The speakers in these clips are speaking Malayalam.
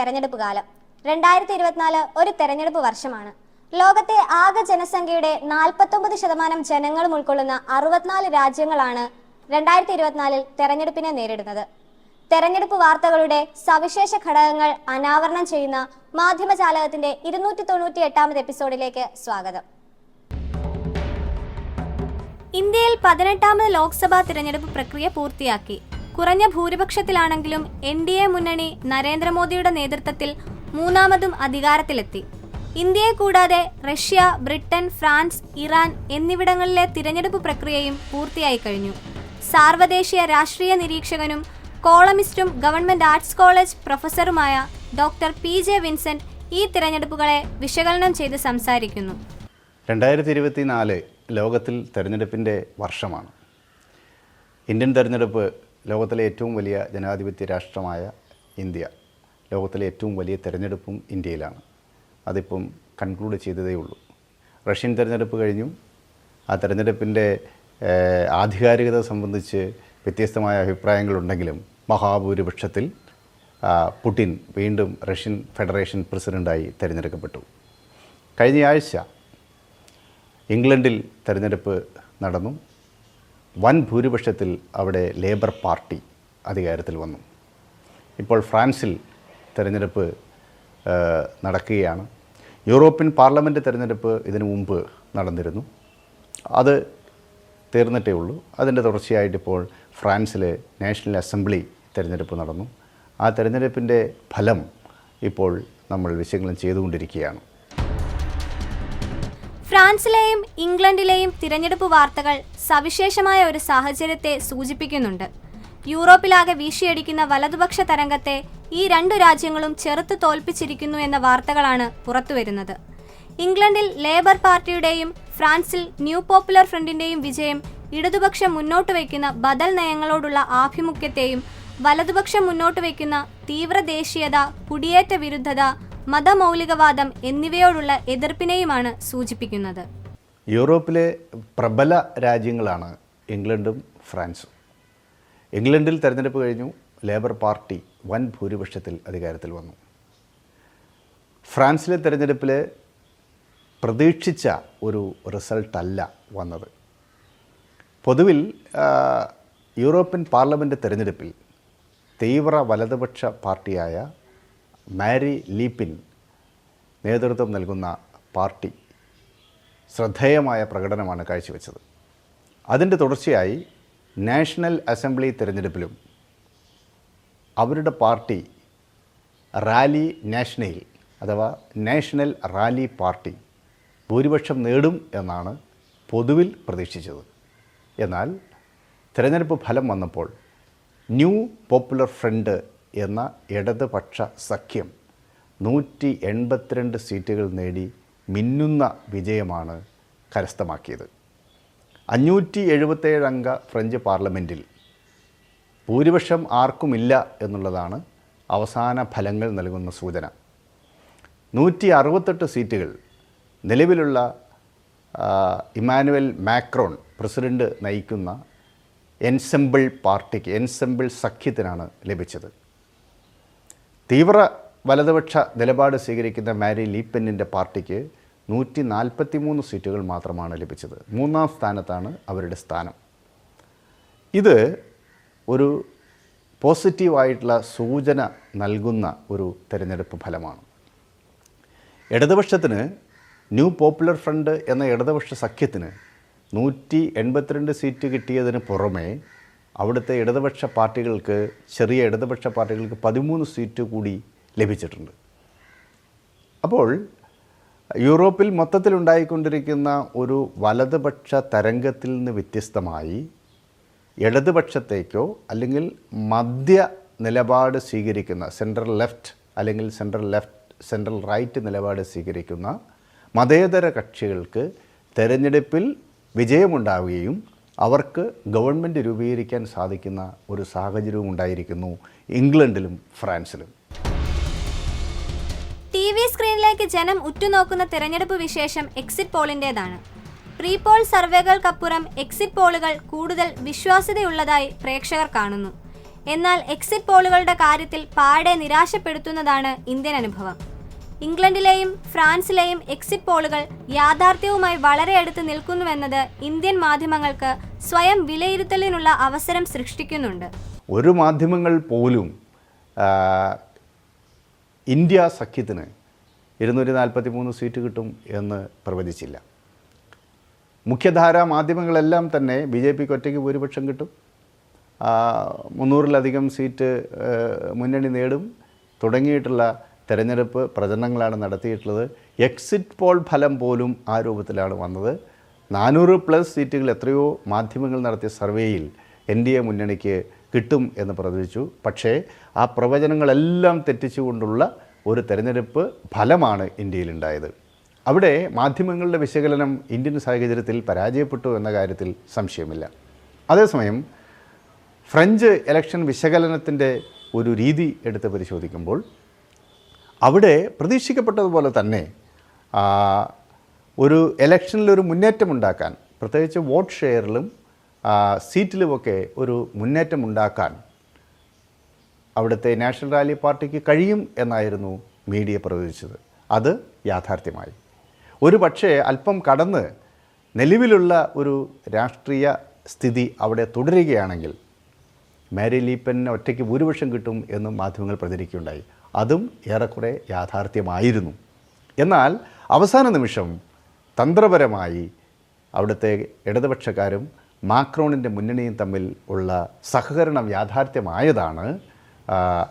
തെരഞ്ഞെടുപ്പ് കാലം. രണ്ടായിരത്തി ഇരുപത്തിനാല് ഒരു തെരഞ്ഞെടുപ്പ് വർഷമാണ്. ലോകത്തെ ആകെ ജനസംഖ്യയുടെ നാൽപ്പത്തൊമ്പത് ശതമാനം ജനങ്ങളും ഉൾക്കൊള്ളുന്ന അറുപത്തിനാല് രാജ്യങ്ങളാണ് രണ്ടായിരത്തി ഇരുപത്തിനാലിൽ തെരഞ്ഞെടുപ്പിനെ നേരിടുന്നത്. തെരഞ്ഞെടുപ്പ് വാർത്തകളുടെ സവിശേഷ ഘടകങ്ങൾ അനാവരണം ചെയ്യുന്ന മാധ്യമജാലകത്തിന്റെ ഇരുന്നൂറ്റി തൊണ്ണൂറ്റി എട്ടാമത് എപ്പിസോഡിലേക്ക് സ്വാഗതം. ഇന്ത്യയിൽ പതിനെട്ടാമത് ലോക്സഭാ തിരഞ്ഞെടുപ്പ് പ്രക്രിയ പൂർത്തിയാക്കി. കുറഞ്ഞ ഭൂരിപക്ഷത്തിലാണെങ്കിലും എൻ ഡി എ മുന്നണി നരേന്ദ്രമോദിയുടെ നേതൃത്വത്തിൽ മൂന്നാമതും അധികാരത്തിലെത്തി. ഇന്ത്യയെ കൂടാതെ റഷ്യ ബ്രിട്ടൻ ഫ്രാൻസ് ഇറാൻ എന്നിവിടങ്ങളിലെ തിരഞ്ഞെടുപ്പ് പ്രക്രിയയും പൂർത്തിയായി കഴിഞ്ഞു. സാർവദേശീയ രാഷ്ട്രീയ നിരീക്ഷകനും കോളമിസ്റ്റും ഗവൺമെന്റ് ആർട്സ് കോളേജ് പ്രൊഫസറുമായ ഡോക്ടർ പി. ജെ. വിൻസെന്റ് ഈ തിരഞ്ഞെടുപ്പുകളെ വിശകലനം ചെയ്ത് സംസാരിക്കുന്നു. രണ്ടായിരത്തി ഇരുപത്തി നാല് ലോകത്തിൽ തെരഞ്ഞെടുപ്പിന്റെ വർഷമാണ്. ഇന്ത്യൻ തെരഞ്ഞെടുപ്പ് ലോകത്തിലെ ഏറ്റവും വലിയ ജനാധിപത്യ രാഷ്ട്രമായ ഇന്ത്യ ലോകത്തിലെ ഏറ്റവും വലിയ തിരഞ്ഞെടുപ്പും ഇന്ത്യയിലാണ്. അതിപ്പം കൺക്ലൂഡ് ചെയ്തതേ ഉള്ളൂ. റഷ്യൻ തിരഞ്ഞെടുപ്പ് കഴിഞ്ഞു. ആ തെരഞ്ഞെടുപ്പിന്റെ ആധികാരികത സംബന്ധിച്ച് വ്യത്യസ്തമായ അഭിപ്രായങ്ങളുണ്ടെങ്കിലും മഹാഭൂരിപക്ഷത്തിൽ പുടിൻ വീണ്ടും റഷ്യൻ ഫെഡറേഷൻ പ്രസിഡന്റായി തിരഞ്ഞെടുക്കപ്പെട്ടു. കഴിഞ്ഞ ആഴ്ച ഇംഗ്ലണ്ടിൽ തിരഞ്ഞെടുപ്പ് നടന്നു. വൻ ഭൂരിപക്ഷത്തിൽ അവിടെ ലേബർ പാർട്ടി അധികാരത്തിൽ വന്നു. ഇപ്പോൾ ഫ്രാൻസിൽ തിരഞ്ഞെടുപ്പ് നടക്കുകയാണ്. യൂറോപ്യൻ പാർലമെന്റ് തിരഞ്ഞെടുപ്പ് ഇതിനു മുമ്പ് നടന്നിരുന്നു. അത് തീർന്നിട്ടേ ഉള്ളൂ. അതിന്റെ തുടർച്ചയായിട്ടിപ്പോൾ ഫ്രാൻസിലെ നാഷണൽ അസംബ്ലി തിരഞ്ഞെടുപ്പ് നടന്നു. ആ തെരഞ്ഞെടുപ്പിന്റെ ഫലം ഇപ്പോൾ നമ്മൾ വിശകലനം ചെയ്തുകൊണ്ടിരിക്കുകയാണ്. ഫ്രാൻസിലെയും ഇംഗ്ലണ്ടിലെയും തിരഞ്ഞെടുപ്പ് വാർത്തകൾ സവിശേഷമായ ഒരു സാഹചര്യത്തെ സൂചിപ്പിക്കുന്നുണ്ട്. യൂറോപ്പിലാകെ വീശിയടിക്കുന്ന വലതുപക്ഷ തരംഗത്തെ ഈ രണ്ടു രാജ്യങ്ങളും ചെറുത്ത് തോൽപ്പിച്ചിരിക്കുന്നു എന്ന വാർത്തകളാണ് പുറത്തുവരുന്നത്. ഇംഗ്ലണ്ടിൽ ലേബർ പാർട്ടിയുടെയും ഫ്രാൻസിൽ ന്യൂ പോപ്പുലർ ഫ്രണ്ടിന്റെയും വിജയം ഇടതുപക്ഷം മുന്നോട്ട് വയ്ക്കുന്ന ബദൽ നയങ്ങളോടുള്ള ആഭിമുഖ്യത്തെയും വലതുപക്ഷം മുന്നോട്ട് വയ്ക്കുന്ന തീവ്ര ദേശീയത കുടിയേറ്റ വിരുദ്ധത മതമൗലികവാദം എന്നിവയോടുള്ള എതിർപ്പിനെയുമാണ് സൂചിപ്പിക്കുന്നത്. യൂറോപ്പിലെ പ്രബല രാജ്യങ്ങളാണ് ഇംഗ്ലണ്ടും ഫ്രാൻസും. ഇംഗ്ലണ്ടിൽ തെരഞ്ഞെടുപ്പ് കഴിഞ്ഞു ലേബർ പാർട്ടി വൻ ഭൂരിപക്ഷത്തിൽ അധികാരത്തിൽ വന്നു. ഫ്രാൻസിലെ തെരഞ്ഞെടുപ്പിൽ പ്രതീക്ഷിച്ച ഒരു റിസൾട്ടല്ല വന്നത്. പൊതുവിൽ യൂറോപ്യൻ പാർലമെന്റ് തെരഞ്ഞെടുപ്പിൽ തീവ്ര വലതുപക്ഷ പാർട്ടിയായ മാരി ലീപ്പിൻ നേതൃത്വം നൽകുന്ന പാർട്ടി ശ്രദ്ധേയമായ പ്രകടനമാണ് കാഴ്ചവെച്ചത്. അതിന്റെ തുടർച്ചയായി നാഷണൽ അസംബ്ലി തിരഞ്ഞെടുപ്പിലും അവരുടെ പാർട്ടി റാലി നാഷണൽ അഥവാ നാഷണൽ റാലി പാർട്ടി ഭൂരിപക്ഷം നേടും എന്നാണ് പൊതുവിൽ പ്രതീക്ഷിച്ചത്. എന്നാൽ തിരഞ്ഞെടുപ്പ് ഫലം വന്നപ്പോൾ ന്യൂ പോപ്പുലർ ഫ്രണ്ട് എന്ന ഇടതുപക്ഷ സഖ്യം നൂറ്റി എൺപത്തിരണ്ട് സീറ്റുകൾ നേടി മിന്നുന്ന വിജയമാണ് കരസ്ഥമാക്കിയത്. അഞ്ഞൂറ്റി എഴുപത്തേഴ് അംഗ ഫ്രഞ്ച് പാർലമെന്റിൽ ഭൂരിപക്ഷം ആർക്കുമില്ല എന്നുള്ളതാണ് അവസാന ഫലങ്ങൾ നൽകുന്ന സൂചന. നൂറ്റി അറുപത്തെട്ട് സീറ്റുകൾ നിലവിലുള്ള ഇമാനുവൽ മാക്രോൺ പ്രസിഡന്റ് നയിക്കുന്ന എൻസെമ്പിൾ പാർട്ടിക്ക് എൻസെമ്പിൾ സഖ്യത്തിനാണ് ലഭിച്ചത്. തീവ്ര വലതുപക്ഷ നിലപാട് സ്വീകരിക്കുന്ന മാരി ലീപ്പെന്നിന്റെ പാർട്ടിക്ക് നൂറ്റി നാൽപ്പത്തി മൂന്ന് സീറ്റുകൾ മാത്രമാണ് ലഭിച്ചത്. മൂന്നാം സ്ഥാനത്താണ് അവരുടെ സ്ഥാനം. ഇത് ഒരു പോസിറ്റീവായിട്ടുള്ള സൂചന നൽകുന്ന ഒരു തിരഞ്ഞെടുപ്പ് ഫലമാണ്. ഇടതുപക്ഷത്തിന് ന്യൂ പോപ്പുലർ ഫ്രണ്ട് എന്ന ഇടതുപക്ഷ സഖ്യത്തിന് നൂറ്റി എൺപത്തിരണ്ട് സീറ്റ് കിട്ടിയതിന് പുറമെ അവിടുത്തെ ഇടതുപക്ഷ പാർട്ടികൾക്ക് ചെറിയ ഇടതുപക്ഷ പാർട്ടികൾക്ക് പതിമൂന്ന് സീറ്റ് കൂടി ലഭിച്ചിട്ടുണ്ട്. അപ്പോൾ യൂറോപ്പിൽ മൊത്തത്തിലുണ്ടായിക്കൊണ്ടിരിക്കുന്ന ഒരു വലതുപക്ഷ തരംഗത്തിൽ നിന്ന് വ്യത്യസ്തമായി ഇടതുപക്ഷത്തേക്കോ അല്ലെങ്കിൽ മധ്യ നിലപാട് സ്വീകരിക്കുന്ന സെൻട്രൽ ലെഫ്റ്റ് അല്ലെങ്കിൽ സെൻട്രൽ ലെഫ്റ്റ് സെൻട്രൽ റൈറ്റ് നിലപാട് സ്വീകരിക്കുന്ന മതേതര കക്ഷികൾക്ക് തെരഞ്ഞെടുപ്പിൽ വിജയമുണ്ടാവുകയും അവർക്ക് ഗവൺമെന്റ് രൂപീകരിക്കാൻ സാധിക്കുന്ന ഒരു സാഹചര്യവും ഉണ്ടായിരിക്കുന്നു ഇംഗ്ലണ്ടിലും ഫ്രാൻസിലും. ടി വി സ്ക്രീനിലേക്ക് ജനം ഉറ്റുനോക്കുന്ന തെരഞ്ഞെടുപ്പ് വിശേഷം എക്സിറ്റ് പോളിന്റേതാണ്. പ്രീ പോൾ സർവേകൾക്കപ്പുറം എക്സിറ്റ് പോളുകൾ കൂടുതൽ വിശ്വാസ്യതയുള്ളതായി പ്രേക്ഷകർ കാണുന്നു. എന്നാൽ എക്സിറ്റ് പോളുകളുടെ കാര്യത്തിൽ പാടെ നിരാശപ്പെടുത്തുന്നതാണ് ഇന്ത്യൻ അനുഭവം. ഇംഗ്ലണ്ടിലെയും ഫ്രാൻസിലെയും എക്സിറ്റ് പോളുകൾ യാഥാർത്ഥ്യവുമായി വളരെ അടുത്ത് നിൽക്കുന്നുവെന്നത് ഇന്ത്യൻ മാധ്യമങ്ങൾക്ക് സ്വയം വിലയിരുത്തലിനുള്ള അവസരം സൃഷ്ടിക്കുന്നുണ്ട്. ഒരു മാധ്യമങ്ങൾ പോലും ഇന്ത്യ സഖ്യത്തിന് ഇരുന്നൂറ്റി നാൽപ്പത്തി മൂന്ന് സീറ്റ് കിട്ടും എന്ന് പ്രവചിച്ചില്ല. മുഖ്യധാരാ മാധ്യമങ്ങളെല്ലാം തന്നെ ബി ജെ പിക്ക് ഒറ്റയ്ക്ക് ഭൂരിപക്ഷം കിട്ടും. മുന്നൂറിലധികം സീറ്റ് മുന്നണി നേടും. തുടങ്ങിയിട്ടുള്ള തെരഞ്ഞെടുപ്പ് പ്രചരണങ്ങളാണ് നടത്തിയിട്ടുള്ളത്. എക്സിറ്റ് പോൾ ഫലം പോലും ആ രൂപത്തിലാണ് വന്നത്. നാനൂറ് പ്ലസ് സീറ്റുകൾ എത്രയോ മാധ്യമങ്ങൾ നടത്തിയ സർവേയിൽ എൻ ഡി എ മുന്നണിക്ക് കിട്ടും എന്ന് പ്രവചിച്ചു പക്ഷേ ആ പ്രവചനങ്ങളെല്ലാം തെറ്റിച്ചുകൊണ്ടുള്ള ഒരു തെരഞ്ഞെടുപ്പ് ഫലമാണ് ഇന്ത്യയിലുണ്ടായത്. അവിടെ മാധ്യമങ്ങളുടെ വിശകലനം ഇന്ത്യൻ സാഹചര്യത്തിൽ പരാജയപ്പെട്ടു എന്ന കാര്യത്തിൽ സംശയമില്ല. അതേസമയം ഫ്രഞ്ച് ഇലക്ഷൻ വിശകലനത്തിന്റെ ഒരു രീതി എടുത്ത് പരിശോധിക്കുമ്പോൾ അവിടെ പ്രതീക്ഷിക്കപ്പെട്ടതുപോലെ തന്നെ ഒരു ഇലക്ഷനിൽ ഒരു മുന്നേറ്റം ഉണ്ടാക്കാൻ പ്രത്യേകിച്ച് വോട്ട് ഷെയറിലും സീറ്റിലുമൊക്കെ ഒരു മുന്നേറ്റമുണ്ടാക്കാൻ അവിടുത്തെ നാഷണൽ റാലി പാർട്ടിക്ക് കഴിയും എന്നായിരുന്നു മീഡിയ പ്രവചിച്ചത്. അത് യാഥാർത്ഥ്യമായി. ഒരു പക്ഷേ അല്പം കടന്ന് നിലവിലുള്ള ഒരു രാഷ്ട്രീയ സ്ഥിതി അവിടെ തുടരുകയാണെങ്കിൽ മാരി ലീപ്പന് ഒറ്റയ്ക്ക് ഭൂരിപക്ഷം കിട്ടും എന്നും മാധ്യമങ്ങൾ പ്രചരിക്കുകയുണ്ടായി. അതും ഏറെക്കുറെ യാഥാർത്ഥ്യമായിരുന്നു. എന്നാൽ അവസാന നിമിഷം തന്ത്രപരമായി അവിടുത്തെ ഇടതുപക്ഷക്കാരും മാക്രോണിന്റെ മുന്നണിയും തമ്മിൽ ഉള്ള സഹകരണം യാഥാർത്ഥ്യമായതാണ്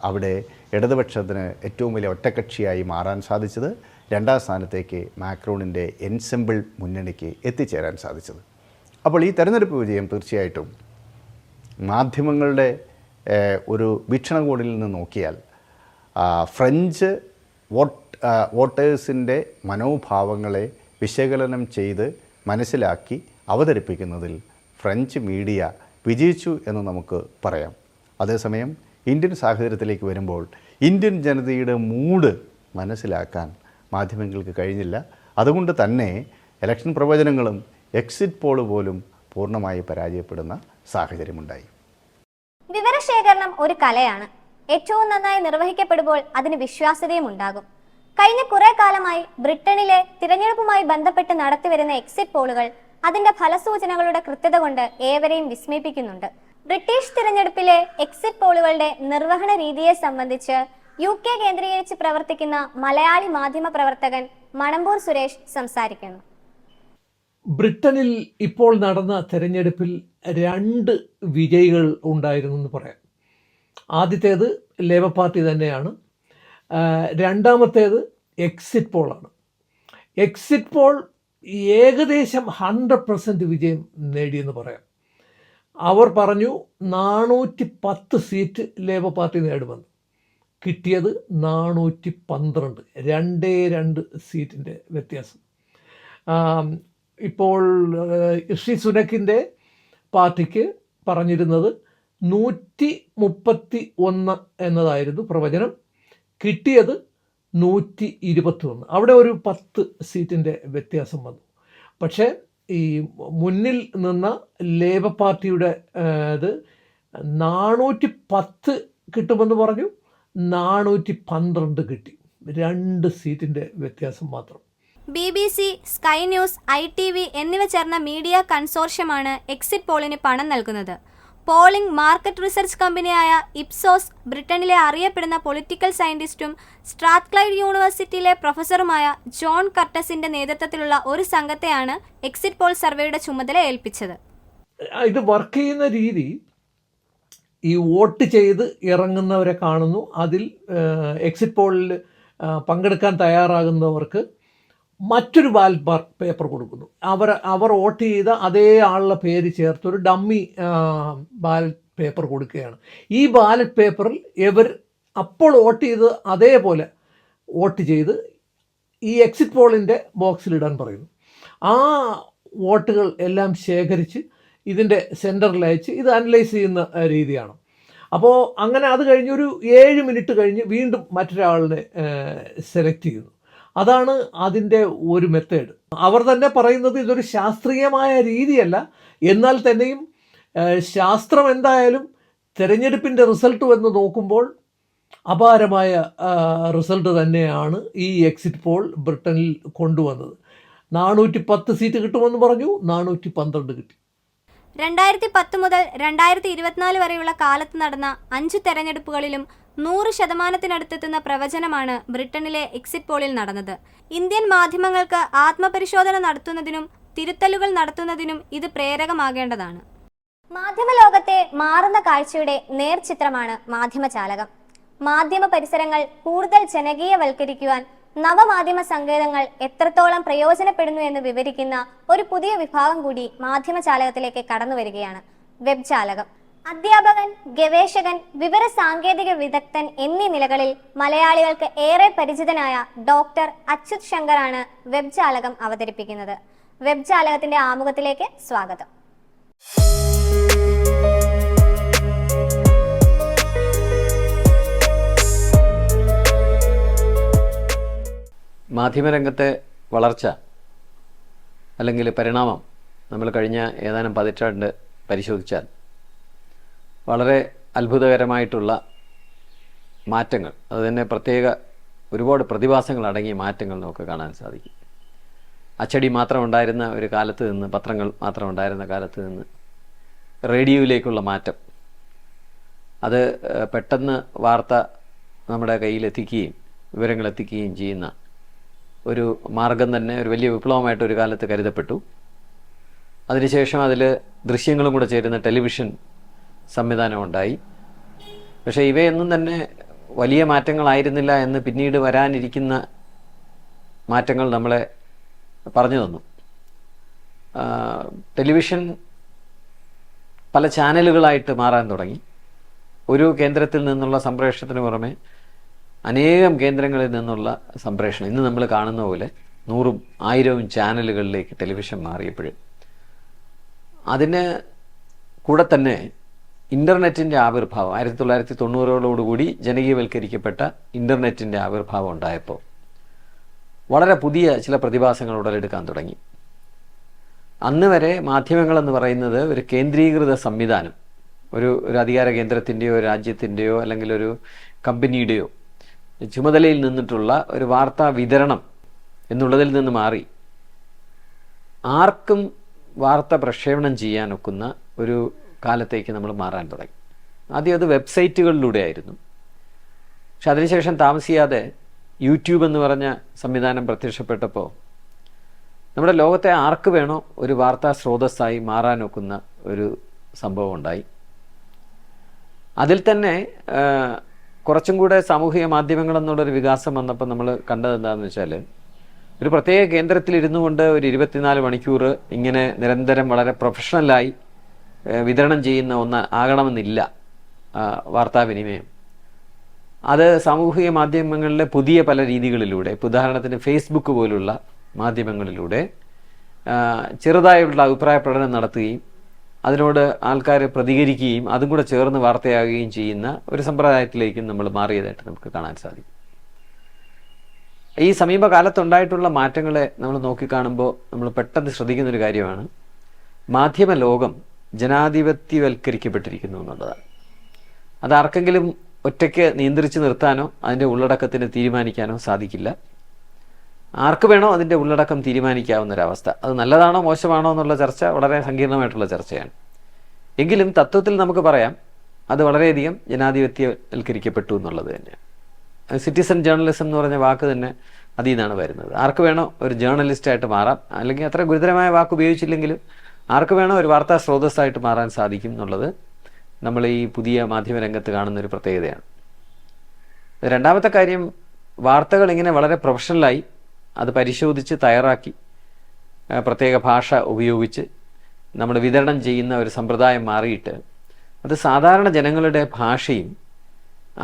അവിടെ ഇടതുപക്ഷത്തിന് ഏറ്റവും വലിയ ഒറ്റക്കക്ഷിയായി മാറാൻ സാധിച്ചത് രണ്ടാം സ്ഥാനത്തേക്ക് മാക്രോണിന്റെ എൻസെമ്പിൾ മുന്നണിക്ക് എത്തിച്ചേരാൻ സാധിച്ചത്. അപ്പോൾ ഈ തെരഞ്ഞെടുപ്പ് വിജയം തീർച്ചയായിട്ടും മാധ്യമങ്ങളുടെ ഒരു വീക്ഷണകോണിൽ നിന്ന് നോക്കിയാൽ ഫ്രഞ്ച് വോട്ട് വോട്ടേഴ്സിന്റെ മനോഭാവങ്ങളെ വിശകലനം ചെയ്ത് മനസ്സിലാക്കി അവതരിപ്പിക്കുന്നതിൽ ഫ്രഞ്ച് മീഡിയ വിജയിച്ചു എന്ന് നമുക്ക് പറയാം. അതേസമയം ഇന്ത്യൻ സാഹചര്യത്തിലേക്ക് വരുമ്പോൾ ഇന്ത്യൻ ജനതയുടെ മൂഡ് മനസ്സിലാക്കാൻ മാധ്യമങ്ങൾക്ക് കഴിഞ്ഞില്ല. അതുകൊണ്ട് തന്നെ ഇലക്ഷൻ പ്രവചനങ്ങളും എക്സിറ്റ് പോൾ പോലും പൂർണമായി പരാജയപ്പെടുന്ന സാഹചര്യമുണ്ടായി. വിവരശേഖരണം ഒരു കലയാണ്. ഏറ്റവും നന്നായി നിർവഹിക്കപ്പെടുമ്പോൾ അതിന് വിശ്വാസ്യതയും ഉണ്ടാകും. കഴിഞ്ഞ കുറെ കാലമായി ബ്രിട്ടനിലെ തിരഞ്ഞെടുപ്പുമായി ബന്ധപ്പെട്ട് നടത്തിവരുന്ന എക്സിറ്റ് പോളുകൾ അതിന്റെ ഫലസൂചനകളുടെ കൃത്യത കൊണ്ട് ഏവരെയും വിസ്മയിപ്പിക്കുന്നുണ്ട്. ബ്രിട്ടീഷ് തിരഞ്ഞെടുപ്പിലെ എക്സിറ്റ് പോളുകളുടെ നിർവഹണ രീതിയെ സംബന്ധിച്ച് യു കെ കേന്ദ്രീകരിച്ച് പ്രവർത്തിക്കുന്ന മലയാളി മാധ്യമ പ്രവർത്തകൻ മണമ്പൂർ സുരേഷ് സംസാരിക്കുന്നു. ബ്രിട്ടനിൽ ഇപ്പോൾ നടന്ന തെരഞ്ഞെടുപ്പിൽ രണ്ട് വിജയികൾ ഉണ്ടായിരുന്നു എന്ന് പറയാം. ആദ്യത്തേത് ലേബർ പാർട്ടി തന്നെയാണ്. രണ്ടാമത്തേത് എക്സിറ്റ് പോളാണ് എക്സിറ്റ് പോൾ ഏകദേശം ഹൺഡ്രഡ് പെർസെന്റ് വിജയം നേടിയെന്ന് പറയാം. അവർ പറഞ്ഞു നാനൂറ്റി പത്ത് സീറ്റ് ലേബർ പാർട്ടി നേടുമെന്ന് കിട്ടിയത് നാനൂറ്റി പന്ത്രണ്ട് രണ്ടേ രണ്ട് സീറ്റിന്റെ വ്യത്യാസം. ഇപ്പോൾ ഋഷി സുനക്കിന്റെ പാർട്ടിക്ക് പറഞ്ഞിരുന്നത് നൂറ്റി മുപ്പത്തി ഒന്ന് എന്നതായിരുന്നു പ്രവചനം. കിട്ടിയത് നൂറ്റി ഇരുപത്തി ഒന്ന് അവിടെ ഒരു പത്ത് സീറ്റിന്റെ വ്യത്യാസം വന്നു. പക്ഷേ ഈ മുന്നിൽ നിന്ന ലേബർ പാർട്ടിയുടെ ഇത് നാനൂറ്റി പത്ത് കിട്ടുമെന്ന് പറഞ്ഞു. നാനൂറ്റി പന്ത്രണ്ട് കിട്ടി. രണ്ട് സീറ്റിന്റെ വ്യത്യാസം മാത്രം. B B C Sky News I T V എന്നിവ ചേർന്ന മീഡിയ കൺസോർഷ്യമാണ് എക്സിറ്റ് പോളിന് പണം നൽകുന്നത്. പോളിംഗ് മാർക്കറ്റ് റിസർച്ച് കമ്പനിയായ ഇപ്സോസ് ബ്രിട്ടനിലെ അറിയപ്പെടുന്ന പൊളിറ്റിക്കൽ സയന്റിസ്റ്റും സ്ട്രാത്ക്ലൈഡ് യൂണിവേഴ്സിറ്റിയിലെ പ്രൊഫസറുമായ ജോൺ കർട്ടസിന്റെ നേതൃത്വത്തിലുള്ള ഒരു സംഘത്തെയാണ് എക്സിറ്റ് പോൾ സർവേയുടെ ചുമതല ഏൽപ്പിച്ചത്. ഇത് വർക്ക് ചെയ്യുന്ന രീതി ഈ വോട്ട് ചെയ്ത് ഇറങ്ങുന്നവരെ കാണുന്നു. അതിൽ എക്സിറ്റ് പോളിൽ പങ്കെടുക്കാൻ തയ്യാറാകുന്നവർക്ക് മറ്റൊരു ബാലറ്റ് പേപ്പർ കൊടുക്കുന്നു. അവർ അവർ വോട്ട് ചെയ്ത അതേ ആളുടെ പേര് ചേർത്ത് ഒരു ഡമ്മി ബാലറ്റ് പേപ്പർ കൊടുക്കുകയാണ്. ഈ ബാലറ്റ് പേപ്പറിൽ ഇവർ അപ്പോൾ വോട്ട് ചെയ്ത് അതേപോലെ വോട്ട് ചെയ്ത് ഈ എക്സിറ്റ് പോളിന്റെ ബോക്സിലിടാൻ പറയുന്നു. ആ വോട്ടുകൾ എല്ലാം ശേഖരിച്ച് ഇതിന്റെ സെന്ററിൽ അയച്ച് ഇത് അനലൈസ് ചെയ്യുന്ന രീതിയാണ്. അപ്പോൾ അങ്ങനെ അത് കഴിഞ്ഞ് ഒരു ഏഴ് മിനിറ്റ് കഴിഞ്ഞ് വീണ്ടും മറ്റൊരാളിനെ സെലക്ട് ചെയ്യുന്നു. അതാണ് അതിന്റെ ഒരു മെത്തേഡ് അവർ തന്നെ പറയുന്നത് ഇതൊരു ശാസ്ത്രീയമായ രീതിയല്ല. എന്നാൽ തന്നെയും ശാസ്ത്രം എന്തായാലും തിരഞ്ഞെടുപ്പിന്റെ റിസൾട്ട് എന്ന് നോക്കുമ്പോൾ അപാരമായ റിസൾട്ട് തന്നെയാണ് ഈ എക്സിറ്റ് പോൾ ബ്രിട്ടനിൽ കൊണ്ടുവന്നത്. നാനൂറ്റി പത്ത് സീറ്റ് കിട്ടുമെന്ന് പറഞ്ഞു നാനൂറ്റി പന്ത്രണ്ട് കിട്ടി. രണ്ടായിരത്തി പത്ത് മുതൽ രണ്ടായിരത്തി ഇരുപത്തിനാല് വരെയുള്ള കാലത്ത് നടന്ന അഞ്ച് തെരഞ്ഞെടുപ്പുകളിലും നൂറ് ശതമാനത്തിനടുത്തെത്തുന്ന പ്രവചനമാണ് ബ്രിട്ടനിലെ എക്സിറ്റ് പോളിൽ നടന്നത്. ഇന്ത്യൻ മാധ്യമങ്ങൾക്ക് ആത്മപരിശോധന നടത്തുന്നതിനും തിരുത്തലുകൾ നടത്തുന്നതിനും ഇത് പ്രേരകമാകേണ്ടതാണ്. മാധ്യമലോകത്തെ മാറുന്ന കാഴ്ചയുടെ നേർചിത്രമാണ് മാധ്യമചാലകം. മാധ്യമ പരിസരങ്ങൾ കൂടുതൽ ജനകീയവൽക്കരിക്കുവാൻ നവമാധ്യമ സങ്കേതങ്ങൾ എത്രത്തോളം പ്രയോജനപ്പെടുന്നു എന്ന് വിവരിക്കുന്ന ഒരു പുതിയ വിഭാഗം കൂടി മാധ്യമ ചാലകത്തിലേക്ക് കടന്നു വരികയാണ് വെബ് ചാലകം. അധ്യാപകൻ ഗവേഷകൻ വിവര സാങ്കേതിക വിദഗ്ധൻ എന്നീ നിലകളിൽ മലയാളികൾക്ക് ഏറെ പരിചിതനായ ഡോക്ടർ അച്യുത് ശങ്കറാണ് വെബ് ചാലകം അവതരിപ്പിക്കുന്നത്. വെബ് ചാലകത്തിന്റെ ആമുഖത്തിലേക്ക് സ്വാഗതം. മാധ്യമരംഗത്തെ വളർച്ച അല്ലെങ്കിൽ പരിണാമം നമ്മൾ കഴിഞ്ഞ ഏതാനും പതിറ്റാണ്ട് പരിശോധിച്ചാൽ വളരെ അത്ഭുതകരമായിട്ടുള്ള മാറ്റങ്ങൾ അതുതന്നെ പ്രത്യേക ഒരുപാട് പ്രതിഭാസങ്ങൾ അടങ്ങിയ മാറ്റങ്ങൾ നമുക്ക് കാണാൻ സാധിക്കും. അച്ചടി മാത്രം ഉണ്ടായിരുന്ന ഒരു കാലത്ത് നിന്ന് പത്രങ്ങൾ മാത്രം ഉണ്ടായിരുന്ന കാലത്ത് നിന്ന് റേഡിയോയിലേക്കുള്ള മാറ്റം. അത് പെട്ടെന്ന് വാർത്ത നമ്മുടെ കയ്യിലെത്തിക്കുകയും വിവരങ്ങൾ എത്തിക്കുകയും ചെയ്യുന്ന ഒരു മാർഗം തന്നെ ഒരു വലിയ വിപ്ലവമായിട്ട് ഒരു കാലത്ത് കരുതപ്പെട്ടു. അതിനുശേഷം അതിൽ ദൃശ്യങ്ങളും കൂടെ ചേരുന്ന ടെലിവിഷൻ സംവിധാനം ഉണ്ടായി പക്ഷേ ഇവയൊന്നും തന്നെ വലിയ മാറ്റങ്ങളായിരുന്നില്ല എന്ന് പിന്നീട് വരാനിരിക്കുന്ന മാറ്റങ്ങൾ നമ്മളെ പറഞ്ഞു തന്നു. ടെലിവിഷൻ പല ചാനലുകളായിട്ട് മാറാൻ തുടങ്ങി. ഒരു കേന്ദ്രത്തിൽ നിന്നുള്ള സംപ്രേഷണത്തിന് പുറമെ അനേകം കേന്ദ്രങ്ങളിൽ നിന്നുള്ള സംപ്രേഷണം. ഇന്ന് നമ്മൾ കാണുന്ന പോലെ നൂറും ആയിരവും ചാനലുകളിലേക്ക് ടെലിവിഷൻ മാറിയപ്പോൾ അതിന് കൂടെ തന്നെ ഇന്റർനെറ്റിന്റെ ആവിർഭാവം ആയിരത്തി തൊള്ളായിരത്തി തൊണ്ണൂറുകളോടുകൂടി ജനകീയവൽക്കരിക്കപ്പെട്ട ഇന്റർനെറ്റിന്റെ ആവിർഭാവം ഉണ്ടായപ്പോൾ വളരെ പുതിയ ചില പ്രതിഭാസങ്ങൾ ഉടലെടുക്കാൻ തുടങ്ങി. അന്ന് വരെ മാധ്യമങ്ങളെന്ന് പറയുന്നത് ഒരു കേന്ദ്രീകൃത സംവിധാനം. ഒരു ഒരു അധികാര കേന്ദ്രത്തിന്റെയോ രാജ്യത്തിന്റെയോ അല്ലെങ്കിൽ ഒരു കമ്പനിയുടെയോ ചുമതലയിൽ നിന്നിട്ടുള്ള ഒരു വാർത്താ വിതരണം എന്നുള്ളതിൽ നിന്ന് മാറി. ആർക്കും വാർത്ത പ്രക്ഷേപണം ചെയ്യാനൊക്കുന്ന ഒരു കാലത്തേക്ക് നമ്മൾ മാറാൻ തുടങ്ങി. ആദ്യം അത് വെബ്സൈറ്റുകളിലൂടെ ആയിരുന്നു പക്ഷെ അതിനുശേഷം താമസിയാതെ യൂട്യൂബ് എന്ന് പറഞ്ഞ സംവിധാനം പ്രത്യക്ഷപ്പെട്ടപ്പോൾ നമ്മുടെ ലോകത്തെ ആർക്ക് വേണോ ഒരു വാർത്താ സ്രോതസ്സായി മാറാനൊക്കുന്ന ഒരു സംഭവം ഉണ്ടായി. അതിൽ തന്നെ കുറച്ചും കൂടെ സാമൂഹിക മാധ്യമങ്ങൾ എന്നുള്ളൊരു വികാസം വന്നപ്പോൾ നമ്മൾ കണ്ടത് എന്താണെന്ന് വെച്ചാൽ ഒരു പ്രത്യേക കേന്ദ്രത്തിൽ ഇരുന്നു കൊണ്ട് ഒരു ഇരുപത്തിനാല് മണിക്കൂർ ഇങ്ങനെ നിരന്തരം വളരെ പ്രൊഫഷണലായി വിതരണം ചെയ്യുന്ന ഒന്ന് ആകണമെന്നില്ല വാർത്താവിനിമയം. അത് സാമൂഹിക മാധ്യമങ്ങളിലെ പുതിയ പല രീതികളിലൂടെ ഉദാഹരണത്തിന് ഫേസ്ബുക്ക് പോലുള്ള മാധ്യമങ്ങളിലൂടെ ചെറുതായുള്ള അഭിപ്രായ പ്രകടനം നടത്തുകയും അതിനോട് ആൾക്കാർ പ്രതികരിക്കുകയും അതും കൂടെ ചേർന്ന് വാർത്തയാകുകയും ചെയ്യുന്ന ഒരു സമ്പ്രദായത്തിലേക്കും നമ്മൾ മാറിയതായിട്ട് നമുക്ക് കാണാൻ സാധിക്കും. ഈ സമീപകാലത്തുണ്ടായിട്ടുള്ള മാറ്റങ്ങളെ നമ്മൾ നോക്കിക്കാണുമ്പോൾ നമ്മൾ പെട്ടെന്ന് ശ്രദ്ധിക്കുന്ന ഒരു കാര്യമാണ്. മാധ്യമ ലോകം ജനാധിപത്യവൽക്കരിക്കപ്പെട്ടിരിക്കുന്നു എന്നുള്ളതാണ്. അത് ആർക്കെങ്കിലും ഒറ്റയ്ക്ക് നിയന്ത്രിച്ച് നിർത്താനോ അതിന്റെ ഉള്ളടക്കത്തിന് തീരുമാനിക്കാനോ സാധിക്കില്ല. ആർക്ക് വേണോ അതിന്റെ ഉള്ളടക്കം തീരുമാനിക്കാവുന്ന ഒരവസ്ഥ. അത് നല്ലതാണോ മോശമാണോ എന്നുള്ള ചർച്ച വളരെ സങ്കീർണമായിട്ടുള്ള ചർച്ചയാണ്. എങ്കിലും തത്വത്തിൽ നമുക്ക് പറയാം അത് വളരെയധികം ജനാധിപത്യവൽക്കരിക്കപ്പെട്ടു എന്നുള്ളത് തന്നെയാണ്. സിറ്റിസൺ ജേർണലിസം എന്ന് പറഞ്ഞ വാക്ക് തന്നെ അതിൽ നിന്നാണ് വരുന്നത്. ആർക്ക് വേണോ ഒരു ജേർണലിസ്റ്റായിട്ട് മാറാം അല്ലെങ്കിൽ അത്ര ഗുരുതരമായ വാക്ക് ഉപയോഗിച്ചില്ലെങ്കിലും ആർക്ക് വേണോ ഒരു വാർത്താ സ്രോതസ്സായിട്ട് മാറാൻ സാധിക്കും എന്നുള്ളത് നമ്മൾ ഈ പുതിയ മാധ്യമരംഗത്ത് കാണുന്ന ഒരു പ്രത്യേകതയാണ്. രണ്ടാമത്തെ കാര്യം വാർത്തകൾ ഇങ്ങനെ വളരെ പ്രൊഫഷണലായി അത് പരിശോധിച്ച് തയ്യാറാക്കി പ്രത്യേക ഭാഷ ഉപയോഗിച്ച് നമ്മൾ വിതരണം ചെയ്യുന്ന ഒരു സമ്പ്രദായം മാറിയിട്ട് അത് സാധാരണ ജനങ്ങളുടെ ഭാഷയും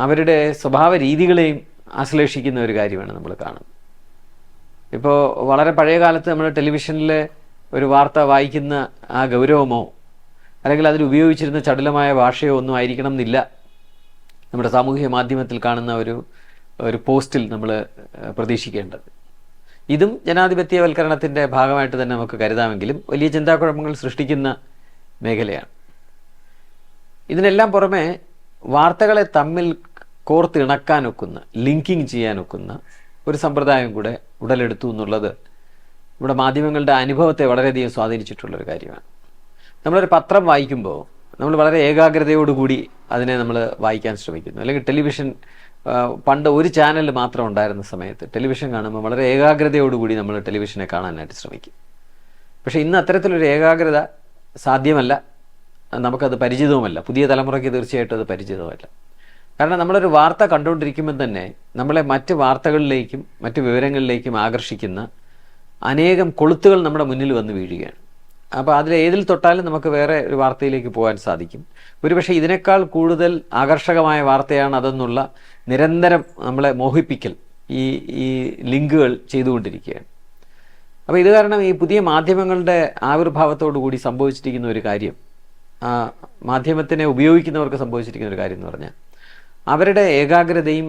അവരുടെ സ്വഭാവ രീതികളെയും ആശ്ലേഷിക്കുന്ന ഒരു കാര്യമാണ് നമ്മൾ കാണുന്നത്. ഇപ്പോൾ വളരെ പഴയ കാലത്ത് നമ്മൾ ടെലിവിഷനിലെ ഒരു വാർത്ത വായിക്കുന്ന ആ ഗൗരവമോ അല്ലെങ്കിൽ അതിൽ ഉപയോഗിച്ചിരുന്ന ചടുലമായ ഭാഷയോ ഒന്നും ആയിരിക്കണം എന്നില്ല. നമ്മുടെ സാമൂഹ്യ മാധ്യമത്തിൽ കാണുന്ന ഒരു ഒരു പോസ്റ്റിൽ നമ്മൾ പ്രതീക്ഷിക്കേണ്ടത്. ഇതും ജനാധിപത്യവൽക്കരണത്തിന്റെ ഭാഗമായിട്ട് തന്നെ നമുക്ക് കരുതാമെങ്കിലും വലിയ ചിന്താക്കുഴപ്പങ്ങൾ സൃഷ്ടിക്കുന്ന മേഖലയാണ്. ഇതിനെല്ലാം പുറമെ വാർത്തകളെ തമ്മിൽ കോർത്തിണക്കാനൊക്കുന്ന ലിങ്കിങ് ചെയ്യാനൊക്കുന്ന ഒരു സമ്പ്രദായം കൂടെ ഉടലെടുത്തു എന്നുള്ളത് ഇവിടെ മാധ്യമങ്ങളുടെ അനുഭവത്തെ വളരെയധികം സ്വാധീനിച്ചിട്ടുള്ളൊരു കാര്യമാണ്. നമ്മളൊരു പത്രം വായിക്കുമ്പോൾ നമ്മൾ വളരെ ഏകാഗ്രതയോടുകൂടി അതിനെ നമ്മൾ വായിക്കാൻ ശ്രമിക്കുന്നു. അല്ലെങ്കിൽ ടെലിവിഷൻ പണ്ട് ഒരു ചാനൽ മാത്രം ഉണ്ടായിരുന്ന സമയത്ത് ടെലിവിഷൻ കാണുമ്പോൾ വളരെ ഏകാഗ്രതയോടുകൂടി നമ്മൾ ടെലിവിഷനെ കാണാനായിട്ട് ശ്രമിക്കും. പക്ഷേ ഇന്ന് അത്തരത്തിലൊരു ഏകാഗ്രത സാധ്യമല്ല. നമുക്കത് പരിചിതവുമല്ല. പുതിയ തലമുറയ്ക്ക് തീർച്ചയായിട്ടും അത് പരിചിതവുമല്ല. കാരണം നമ്മളൊരു വാർത്ത കണ്ടുകൊണ്ടിരിക്കുമ്പോൾ തന്നെ നമ്മളെ മറ്റ് വാർത്തകളിലേക്കും മറ്റ് വിവരങ്ങളിലേക്കും ആകർഷിക്കുന്ന അനേകം കൊളുത്തുകൾ നമ്മുടെ മുന്നിൽ വന്ന് വീഴുകയാണ്. അപ്പോൾ അതിൽ ഏതിൽ തൊട്ടാലും നമുക്ക് വേറെ ഒരു വാർത്തയിലേക്ക് പോകാൻ സാധിക്കും. ഒരുപക്ഷെ ഇതിനേക്കാൾ കൂടുതൽ ആകർഷകമായ വാർത്തയാണ് അതെന്നുള്ള നിരന്തരം നമ്മളെ മോഹിപ്പിക്കൽ ഈ ഈ ലിങ്കുകൾ ചെയ്തുകൊണ്ടിരിക്കുകയാണ്. അപ്പോൾ ഇത് കാരണം ഈ പുതിയ മാധ്യമങ്ങളുടെ ആവിർഭാവത്തോടു കൂടി സംഭവിച്ചിരിക്കുന്ന ഒരു കാര്യം മാധ്യമത്തിനെ ഉപയോഗിക്കുന്നവർക്ക് സംഭവിച്ചിരിക്കുന്ന ഒരു കാര്യം എന്ന് പറഞ്ഞാൽ അവരുടെ ഏകാഗ്രതയും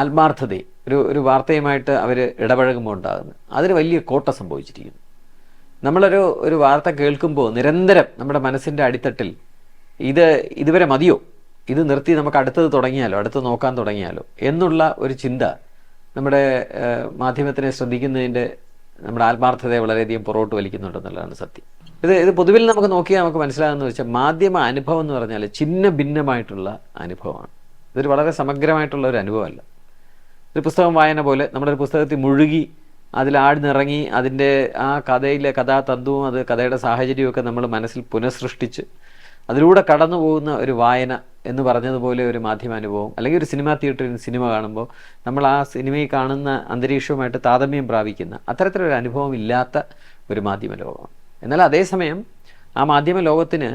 ആത്മാർത്ഥതയും ഒരു ഒരു വാർത്തയുമായിട്ട് അവർ ഇടപഴകുമ്പോൾ ഉണ്ടാകുന്നത്. അതിന് വലിയ കോട്ട സംഭവിച്ചിരിക്കുന്നു. നമ്മളൊരു ഒരു വാർത്ത കേൾക്കുമ്പോൾ നിരന്തരം നമ്മുടെ മനസ്സിന്റെ അടിത്തട്ടിൽ ഇത് ഇതുവരെ മതിയോ? ഇത് നിർത്തി നമുക്ക് അടുത്തത് തുടങ്ങിയാലോ? അടുത്ത് നോക്കാൻ തുടങ്ങിയാലോ? എന്നുള്ള ഒരു ചിന്ത നമ്മുടെ മാധ്യമത്തിനെ ശ്രദ്ധിക്കുന്നതിന്റെ നമ്മുടെ ആത്മാർത്ഥതയെ വളരെയധികം പുറകോട്ട് വലിക്കുന്നുണ്ടെന്നുള്ളതാണ് സത്യം. ഇത് ഇത് പൊതുവിൽ നമുക്ക് നോക്കിയാൽ നമുക്ക് മനസ്സിലാകുന്നത് വെച്ചാൽ മാധ്യമ അനുഭവം എന്ന് പറഞ്ഞാൽ ചിന്ന ഭിന്നമായിട്ടുള്ള അനുഭവമാണ്. ഇതൊരു വളരെ സമഗ്രമായിട്ടുള്ള ഒരു അനുഭവമല്ല. ഒരു പുസ്തകം വായന പോലെ നമ്മുടെ ഒരു പുസ്തകത്തിൽ മുഴുകി അതിൽ ആഴ്ന്നിറങ്ങി അതിന്റെ ആ കഥയിലെ കഥാതന്തുവും അത് കഥയുടെ സാഹചര്യമൊക്കെ നമ്മൾ മനസ്സിൽ പുനഃസൃഷ്ടിച്ച് അതിലൂടെ കടന്നു പോകുന്ന ഒരു വായന എന്ന് പറഞ്ഞതുപോലെ ഒരു മാധ്യമാനുഭവം അല്ലെങ്കിൽ ഒരു സിനിമാ തിയേറ്ററിൽ സിനിമ കാണുമ്പോൾ നമ്മൾ ആ സിനിമയിൽ കാണുന്ന അന്തരീക്ഷവുമായിട്ട് താരതമ്യം പ്രാപിക്കുന്ന അത്തരത്തിലൊരു അനുഭവം ഇല്ലാത്ത ഒരു മാധ്യമ ലോകമാണ് എന്നാൽ അതേസമയം ആ മാധ്യമ ലോകത്തിന്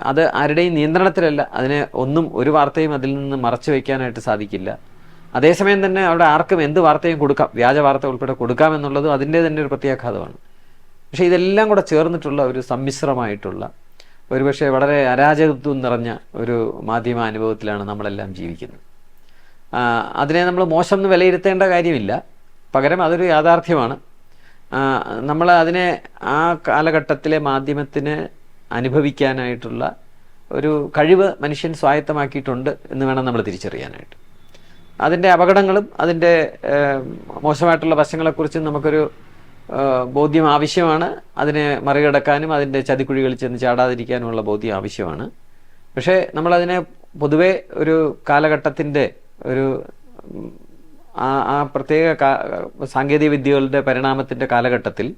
അത് ആരുടെയും നിയന്ത്രണത്തിലല്ല അതിനെ ഒന്നും ഒരു വാർത്തയും അതിൽ നിന്ന് മറച്ചു വയ്ക്കാനായിട്ട് സാധിക്കില്ല. അതേസമയം തന്നെ അവിടെ ആർക്കും എന്ത് വാർത്തയും കൊടുക്കാം. വ്യാജ വാർത്ത ഉൾപ്പെടെ കൊടുക്കാം എന്നുള്ളത് അതിന്റെ തന്നെ ഒരു പ്രത്യാഘാതമാണ്. പക്ഷേ ഇതെല്ലാം കൂടെ ചേർന്നിട്ടുള്ള ഒരു സമ്മിശ്രമായിട്ടുള്ള ഒരു പക്ഷേ വളരെ അരാജകത്വം നിറഞ്ഞ ഒരു മാധ്യമ അനുഭവത്തിലാണ് നമ്മളെല്ലാം ജീവിക്കുന്നത്. അതിനെ നമ്മൾ മോശം എന്ന് വിലയിരുത്തേണ്ട കാര്യമില്ല. പകരം അതൊരു യാഥാർത്ഥ്യമാണ്. നമ്മൾ അതിനെ ആ കാലഘട്ടത്തിലെ മാധ്യമത്തിന് അനുഭവിക്കാനായിട്ടുള്ള ഒരു കഴിവ് മനുഷ്യൻ സ്വായത്തമാക്കിയിട്ടുണ്ട് എന്ന് വേണം നമ്മൾ തിരിച്ചറിയാനായിട്ട്. അതിന്റെ അപകടങ്ങളും അതിന്റെ മോശമായിട്ടുള്ള വശങ്ങളെക്കുറിച്ചും നമുക്കൊരു ബോധ്യം ആവശ്യമാണ്. അതിനെ മറികടക്കാനും അതിന്റെ ചതിക്കുഴികളിൽ ചെന്ന് ചാടാതിരിക്കാനുമുള്ള ബോധ്യം ആവശ്യമാണ്. പക്ഷേ നമ്മളതിനെ പൊതുവെ ഒരു കാലഘട്ടത്തിന്റെ ഒരു ആ ആ പ്രത്യേക സാങ്കേതിക വിദ്യകളുടെ പരിണാമത്തിന്റെ കാലഘട്ടത്തിൽ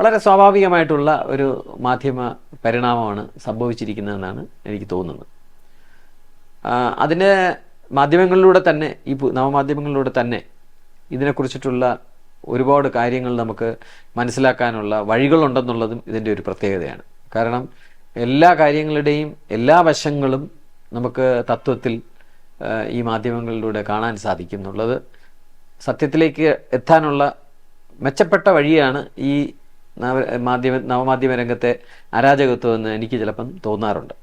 വളരെ സ്വാഭാവികമായിട്ടുള്ള ഒരു മാധ്യമ പരിണാമമാണ് സംഭവിച്ചിരിക്കുന്നതെന്നാണ് എനിക്ക് തോന്നുന്നത്. അതിന് മാധ്യമങ്ങളിലൂടെ തന്നെ ഈ നവമാധ്യമങ്ങളിലൂടെ തന്നെ ഇതിനെക്കുറിച്ചിട്ടുള്ള ഒരുപാട് കാര്യങ്ങൾ നമുക്ക് മനസ്സിലാക്കാനുള്ള വഴികളുണ്ടെന്നുള്ളതും ഇതിന്റെ ഒരു പ്രത്യേകതയാണ്. കാരണം എല്ലാ കാര്യങ്ങളുടെയും എല്ലാ വശങ്ങളും നമുക്ക് തത്വത്തിൽ ഈ മാധ്യമങ്ങളിലൂടെ കാണാൻ സാധിക്കും എന്നുള്ളത് സത്യത്തിലേക്ക് എത്താനുള്ള മെച്ചപ്പെട്ട വഴിയാണ് ഈ മാധ്യമ നവമാധ്യമ രംഗത്തെ അരാജകത്വം എന്ന് എനിക്ക് ചിലപ്പം തോന്നാറുണ്ട്.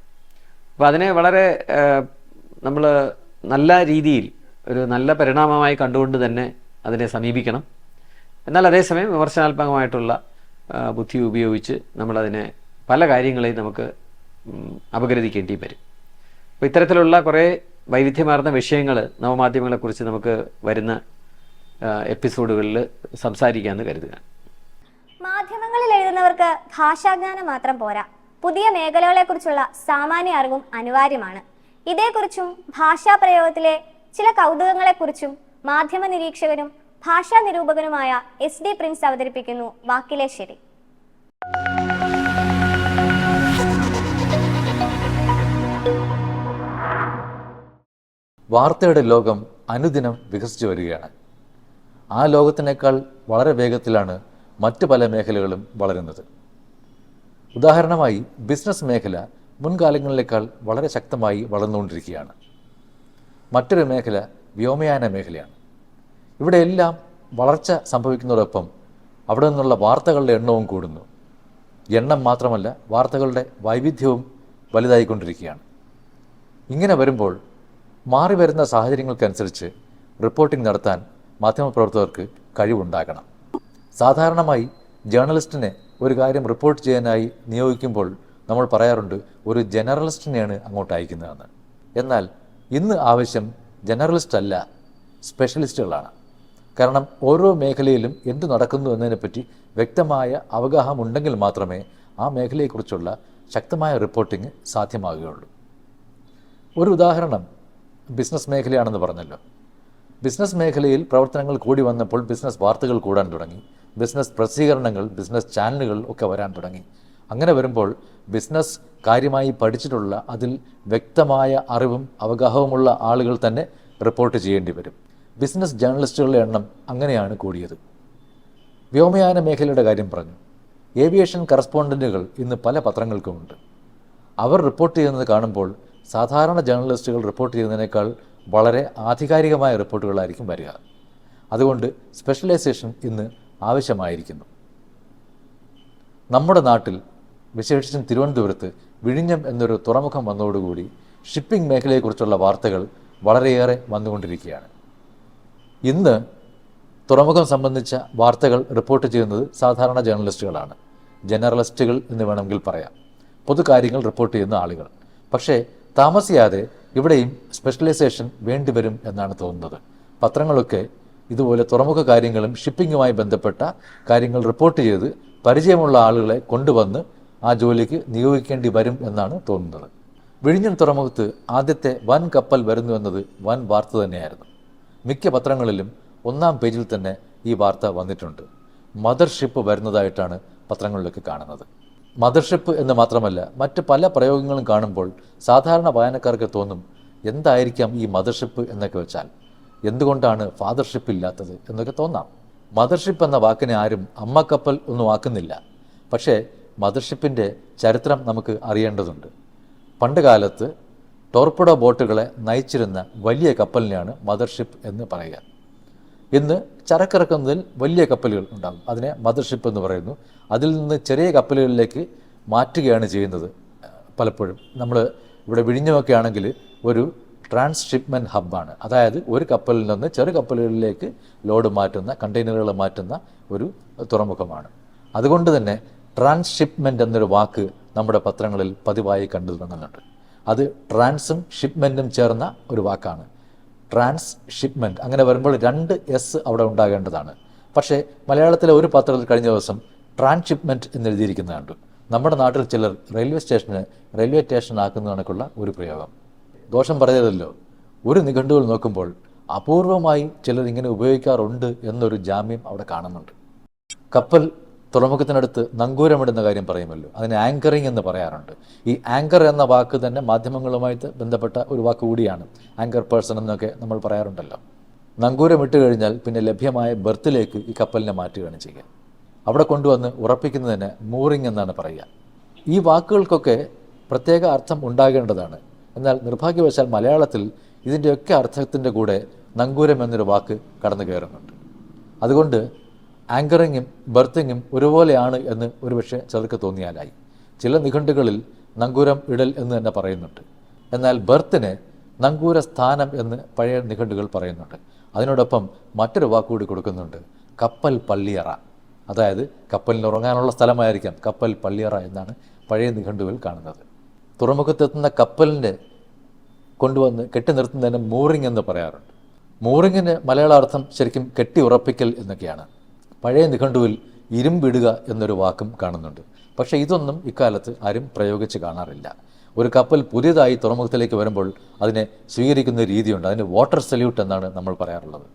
അപ്പോൾ അതിനെ വളരെ നമ്മൾ നല്ല രീതിയിൽ ഒരു നല്ല പരിണാമമായി കണ്ടുകൊണ്ട് തന്നെ അതിനെ സമീപിക്കണം. എന്നാൽ അതേസമയം വിമർശനാത്മകമായിട്ടുള്ള ബുദ്ധി ഉപയോഗിച്ച് നമ്മളതിനെ പല കാര്യങ്ങളെയും നമുക്ക് ഉം, അപഗ്രഥിക്കേണ്ടി വരും. അപ്പോൾ ഇത്തരത്തിലുള്ള കുറേ വൈവിധ്യമാർന്ന വിഷയങ്ങൾ നവമാധ്യമങ്ങളെക്കുറിച്ച് നമുക്ക് വരുന്ന എപ്പിസോഡുകളിൽ സംസാരിക്കാമെന്ന് കരുതുക. മാധ്യമങ്ങളിൽ എഴുതുന്നവർക്ക് ഭാഷാജ്ഞാനം മാത്രം പോരാ. പുതിയ മേഖലകളെക്കുറിച്ചുള്ള സാമാന്യ അറിവും അനിവാര്യമാണ്. ഇതേക്കുറിച്ചും ഭാഷാ പ്രയോഗത്തിലെ ചില കൗതുകങ്ങളെക്കുറിച്ചും മാധ്യമ നിരീക്ഷകനും ഭാഷാ നിരൂപകനുമായ എസ് ഡി പ്രിൻസ് അവതരിപ്പിക്കുന്നു വാക്കിലെ ശരി വാർത്തയുടെ ലോകം അനുദിനം വികസിച്ചു വരികയാണ്. ആ ലോകത്തിനേക്കാൾ വളരെ വേഗത്തിലാണ് മറ്റ് പല മേഖലകളും വളരുന്നത്. ഉദാഹരണമായി ബിസിനസ് മേഖല മുൻകാലങ്ങളിലേക്കാൾ വളരെ ശക്തമായി വളർന്നുകൊണ്ടിരിക്കുകയാണ്. മറ്റൊരു മേഖല വ്യോമയാന മേഖലയാണ്. ഇവിടെയെല്ലാം വളർച്ച സംഭവിക്കുന്നതോടൊപ്പം അവിടെ നിന്നുള്ള വാർത്തകളുടെ എണ്ണവും കൂടുന്നു. എണ്ണം മാത്രമല്ല വാർത്തകളുടെ വൈവിധ്യവും വലുതായിക്കൊണ്ടിരിക്കുകയാണ്. ഇങ്ങനെ വരുമ്പോൾ മാറി വരുന്ന സാഹചര്യങ്ങൾക്കനുസരിച്ച് റിപ്പോർട്ടിംഗ് നടത്താൻ മാധ്യമപ്രവർത്തകർക്ക് കഴിവുണ്ടാകണം. സാധാരണമായി ജേർണലിസ്റ്റിനെ ഒരു കാര്യം റിപ്പോർട്ട് ചെയ്യാനായി നിയോഗിക്കുമ്പോൾ നമ്മൾ പറയാറുണ്ട് ഒരു ജനറലിസ്റ്റിനെയാണ് അങ്ങോട്ട് അയക്കുന്നതെന്ന്. എന്നാൽ ഇന്ന് ആവശ്യം ജനറലിസ്റ്റ് അല്ല സ്പെഷ്യലിസ്റ്റുകളാണ്. കാരണം ഓരോ മേഖലയിലും എന്ത് നടക്കുന്നു എന്നതിനെപ്പറ്റി വ്യക്തമായ അവഗാഹമുണ്ടെങ്കിൽ മാത്രമേ ആ മേഖലയെക്കുറിച്ചുള്ള ശക്തമായ റിപ്പോർട്ടിംഗ് സാധ്യമാകുകയുള്ളൂ. ഒരു ഉദാഹരണം ബിസിനസ് മേഖലയാണെന്ന് പറഞ്ഞല്ലോ. ബിസിനസ് മേഖലയിൽ പ്രവർത്തനങ്ങൾ കൂടി വന്നപ്പോൾ ബിസിനസ് വാർത്തകൾ കൂടാൻ തുടങ്ങി. ബിസിനസ് പ്രസിദ്ധീകരണങ്ങൾ ബിസിനസ് ചാനലുകൾ ഒക്കെ വരാൻ തുടങ്ങി. അങ്ങനെ വരുമ്പോൾ ബിസിനസ് കാര്യമായി പഠിച്ചിട്ടുള്ള അതിൽ വ്യക്തമായ അറിവും അവഗാഹവുമുള്ള ആളുകൾ തന്നെ റിപ്പോർട്ട് ചെയ്യേണ്ടി വരും. ബിസിനസ് ജേർണലിസ്റ്റുകളുടെ എണ്ണം അങ്ങനെയാണ് കൂടിയത്. വ്യോമയാന മേഖലയുടെ കാര്യം പറഞ്ഞു. ഏവിയേഷൻ കറസ്പോണ്ടന്റുകൾ ഇന്ന് പല പത്രങ്ങൾക്കുമുണ്ട് അവർ റിപ്പോർട്ട് ചെയ്യുന്നത് കാണുമ്പോൾ സാധാരണ ജേർണലിസ്റ്റുകൾ റിപ്പോർട്ട് ചെയ്യുന്നതിനേക്കാൾ വളരെ ആധികാരികമായ റിപ്പോർട്ടുകളായിരിക്കും വരിക. അതുകൊണ്ട് സ്പെഷ്യലൈസേഷൻ ഇന്ന് ആവശ്യമായിരിക്കുന്നു. നമ്മുടെ നാട്ടിൽ വിശേഷിച്ചും തിരുവനന്തപുരത്ത് വിഴിഞ്ഞം എന്നൊരു തുറമുഖം വന്നതോടുകൂടി ഷിപ്പിംഗ് മേഖലയെക്കുറിച്ചുള്ള വാർത്തകൾ വളരെയേറെ വന്നുകൊണ്ടിരിക്കുകയാണ്. ഇന്ന് തുറമുഖം സംബന്ധിച്ച വാർത്തകൾ റിപ്പോർട്ട് ചെയ്യുന്നത് സാധാരണ ജേർണലിസ്റ്റുകളാണ്. ജനറലിസ്റ്റുകൾ എന്ന് വേണമെങ്കിൽ പറയാം. പൊതുകാര്യങ്ങൾ റിപ്പോർട്ട് ചെയ്യുന്ന ആളുകൾ. പക്ഷേ താമസിയാതെ ഇവിടെയും സ്പെഷ്യലൈസേഷൻ വേണ്ടിവരും എന്നാണ് തോന്നുന്നത്. പത്രങ്ങളൊക്കെ ഇതുപോലെ തുറമുഖ കാര്യങ്ങളും ഷിപ്പിങ്ങുമായി ബന്ധപ്പെട്ട കാര്യങ്ങൾ റിപ്പോർട്ട് ചെയ്ത് പരിചയമുള്ള ആളുകളെ കൊണ്ടുവന്ന് ആ ജോലിക്ക് നിയോഗിക്കേണ്ടി വരും എന്നാണ് തോന്നുന്നത്. വിഴിഞ്ഞം തുറമുഖത്ത് ആദ്യത്തെ വൻ കപ്പൽ വരുന്നു എന്നത് വൻ വാർത്ത തന്നെയായിരുന്നു. മിക്ക പത്രങ്ങളിലും ഒന്നാം പേജിൽ തന്നെ ഈ വാർത്ത വന്നിട്ടുണ്ട്. മദർഷിപ്പ് വരുന്നതായിട്ടാണ് പത്രങ്ങളിലൊക്കെ കാണുന്നത്. മദർഷിപ്പ് എന്ന് മാത്രമല്ല മറ്റ് പല പ്രയോഗങ്ങളും കാണുമ്പോൾ സാധാരണ വായനക്കാർക്ക് തോന്നും എന്തായിരിക്കാം ഈ മദർഷിപ്പ്? എന്നൊക്കെ വെച്ചാൽ എന്തുകൊണ്ടാണ് ഫാദർഷിപ്പ് ഇല്ലാത്തത്? എന്നൊക്കെ തോന്നാം. മദർഷിപ്പ് എന്ന വാക്കിനെ ആരും അമ്മക്കപ്പൽ ഒന്നും ആക്കുന്നില്ല. പക്ഷേ മദർഷിപ്പിന്റെ ചരിത്രം നമുക്ക് അറിയേണ്ടതുണ്ട്. പണ്ട് കാലത്ത് ടോർപ്പിഡോ ബോട്ടുകളെ നയിച്ചിരുന്ന വലിയ കപ്പലിനെയാണ് മദർഷിപ്പ് എന്ന് പറയുക. ഇന്ന് ചരക്കിറക്കുന്നതിൽ വലിയ കപ്പലുകൾ ഉണ്ടാകും. അതിനെ മദർഷിപ്പ് എന്ന് പറയുന്നു. അതിൽ നിന്ന് ചെറിയ കപ്പലുകളിലേക്ക് മാറ്റുകയാണ് ചെയ്യുന്നത് പലപ്പോഴും. നമ്മൾ ഇവിടെ വിഴിഞ്ഞമൊക്കെ ആണെങ്കിൽ ഒരു ട്രാൻസ്ഷിപ്മെന്റ് ഹബ്ബാണ്. അതായത് ഒരു കപ്പലിൽ നിന്ന് ചെറു കപ്പലുകളിലേക്ക് ലോഡ് മാറ്റുന്ന കണ്ടെയ്നറുകൾ മാറ്റുന്ന ഒരു തുറമുഖമാണ്. അതുകൊണ്ട് തന്നെ ട്രാൻസ്ഷിപ്മെന്റ് എന്നൊരു വാക്ക് നമ്മുടെ പത്രങ്ങളിൽ പതിവായി കണ്ടു തുടങ്ങുന്നുണ്ട്. അത് ട്രാൻസും ഷിപ്മെന്റും ചേർന്ന ഒരു വാക്കാണ്. ട്രാൻസ് ഷിപ്മെന്റ് അങ്ങനെ വരുമ്പോൾ രണ്ട് എസ് അവിടെ ഉണ്ടാകേണ്ടതാണ്. പക്ഷേ മലയാളത്തിലെ ഒരു പത്രത്തിൽ കഴിഞ്ഞ ദിവസം ട്രാൻസ്ഷിപ്മെന്റ് എന്ന് എഴുതിയിരിക്കുന്ന കണ്ടു. നമ്മുടെ നാട്ടിൽ ചിലർ റെയിൽവേ സ്റ്റേഷന് റെയിൽവേ സ്റ്റേഷൻ ആക്കുന്ന കണക്കുള്ള ഒരു പ്രയോഗം. ദോഷം പറയരുതല്ലോ ഒരു നിഘണ്ടുവിൽ നോക്കുമ്പോൾ അപൂർവമായി ചിലർ ഇങ്ങനെ ഉപയോഗിക്കാറുണ്ട് എന്നൊരു ജാമ്യം അവിടെ കാണുന്നുണ്ട്. കപ്പൽ തുറമുഖത്തിനടുത്ത് നങ്കൂരമിടുന്ന കാര്യം പറയുമല്ലോ. അതിന് ആങ്കറിങ് എന്ന് പറയാറുണ്ട്. ഈ ആങ്കർ എന്ന വാക്ക് തന്നെ മാധ്യമങ്ങളുമായിട്ട് ബന്ധപ്പെട്ട ഒരു വാക്ക് കൂടിയാണ്. ആങ്കർ പേഴ്സൺ എന്നൊക്കെ നമ്മൾ പറയാറുണ്ടല്ലോ. നങ്കൂരം ഇട്ട് കഴിഞ്ഞാൽ പിന്നെ ലഭ്യമായ ബർത്തിലേക്ക് ഈ കപ്പലിനെ മാറ്റുകയാണ് ചെയ്യുക. അവിടെ കൊണ്ടുവന്ന് ഉറപ്പിക്കുന്നതിന് മൂറിങ് എന്നാണ് പറയുക. ഈ വാക്കുകൾക്കൊക്കെ പ്രത്യേക അർത്ഥം ഉണ്ടാകേണ്ടതാണ്. എന്നാൽ നിർഭാഗ്യവശാൽ മലയാളത്തിൽ ഇതിന്റെയൊക്കെ അർത്ഥത്തിന്റെ കൂടെ നങ്കൂരം എന്നൊരു വാക്ക് കടന്നു കയറുന്നുണ്ട്. അതുകൊണ്ട് ആങ്കറിങ്ങും ബർത്തിങ്ങും ഒരുപോലെയാണ് എന്ന് ഒരുപക്ഷെ ചിലർക്ക് തോന്നിയാലായി. ചില നിഘണ്ടുകളിൽ നങ്കൂരം ഇടൽ എന്ന് തന്നെ പറയുന്നുണ്ട്. എന്നാൽ ബർത്തിന് നങ്കൂര സ്ഥാനം എന്ന് പഴയ നിഘണ്ടുകൾ പറയുന്നുണ്ട്. അതിനോടൊപ്പം മറ്റൊരു വാക്കുകൂടി കൊടുക്കുന്നുണ്ട്. കപ്പൽ പള്ളിയറ. അതായത് കപ്പലിന് ഉറങ്ങാനുള്ള സ്ഥലമായിരിക്കാം കപ്പൽ പള്ളിയറ എന്നാണ് പഴയ നിഘണ്ടുവിൽ കാണുന്നത്. തുറമുഖത്തെത്തുന്ന കപ്പലിന്റെ കൊണ്ടുവന്ന് കെട്ടി നിർത്തുന്നതിന് മൂറിങ് എന്ന് പറയാറുണ്ട്. മൂറിങ്ങിന് മലയാള അർത്ഥം ശരിക്കും കെട്ടി ഉറപ്പിക്കൽ എന്നൊക്കെയാണ്. പഴയ നിഘണ്ടുവിൽ ഇരുമ്പിടുക എന്നൊരു വാക്കും കാണുന്നുണ്ട്. പക്ഷേ ഇതൊന്നും ഇക്കാലത്ത് ആരും പ്രയോഗിച്ച് കാണാറില്ല. ഒരു കപ്പൽ പുതിയതായി തുറമുഖത്തിലേക്ക് വരുമ്പോൾ അതിനെ സ്വീകരിക്കുന്ന രീതിയുണ്ട്. അതിന് വാട്ടർ സല്യൂട്ട് എന്നാണ് നമ്മൾ പറയാറുള്ളത്.